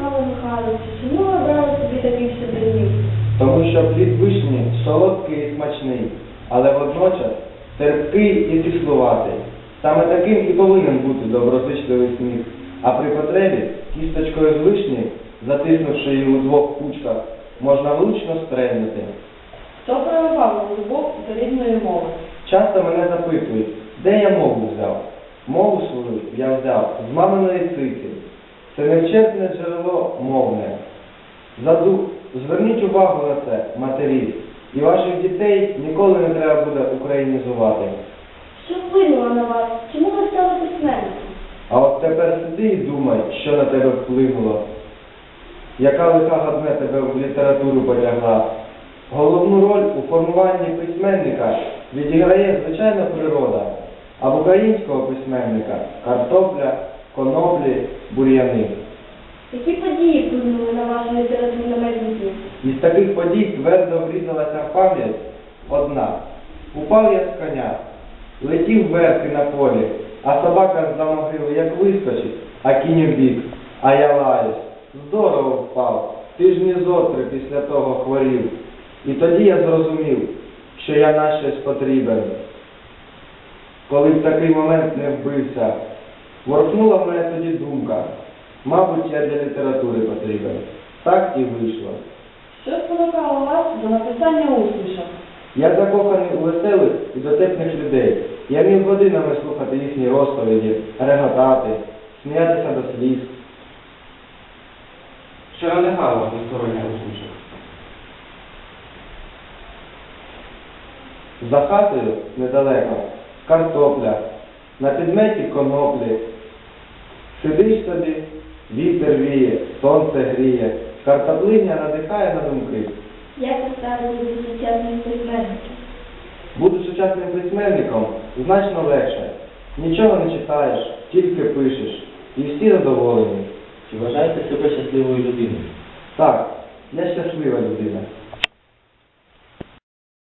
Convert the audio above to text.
Павло Михайлович, чому ви обрали собі таких псевдонім? Тому що плід вишні солодкий і смачний, але водночас терпкий і кислуватий. Саме таким і повинен бути доброзичливий сміх. А при потребі кісточкою з вишні, затиснувши її у двох кучках, можна влучно стрельнути. Хто проявав любов до рідної мови? Часто мене запитують, де я мову взяв. Мову свою я взяв з маминої циці. Це невчесне джерело мовне. Заду... Зверніть увагу на це, матері, і ваших дітей ніколи не треба буде українізувати. Що вплинуло на вас? Чому ви стали письменником? А от тепер сиди і думай, що на тебе вплинуло. Яка лиха гадне тебе в літературу потягла. Головну роль у формуванні письменника відіграє звичайна природа, а в українського письменника картопля, коноплі, бур'яни. Які події вплинули на ваше літературне майбутнє? Із таких подій твердо врізалася в пам'ять одна. Упав я з коня, летів верхи на полі, а собака з-за могили як вискочить, а кінь в бік, а я лаюсь. Здорово впав, ти ж ні зотри після того хворів. І тоді я зрозумів, що я на щось потрібен. Коли в такий момент не вбився, воркнула в мене тоді думка. Мабуть, я для літератури потрібен. Так і вийшло. Що спонукало вас до написання усмішок? Я закоханий у веселих і дотепних людей. Я міг годинами слухати їхні розповіді, реготати, сміятися до сліз. Що надихало вас на створення усмішок? За хатою недалеко картопля, на підметі коноплі. Сидиш собі, вітер віє, сонце гріє, картоплиня надихає на думки. Як ви ставитесь до сучасних письменників? Бути сучасним письменником значно легше. Нічого не читаєш, тільки пишеш. І всі задоволені. Чи вважаєте себе щасливою людиною? Так, я щаслива людина.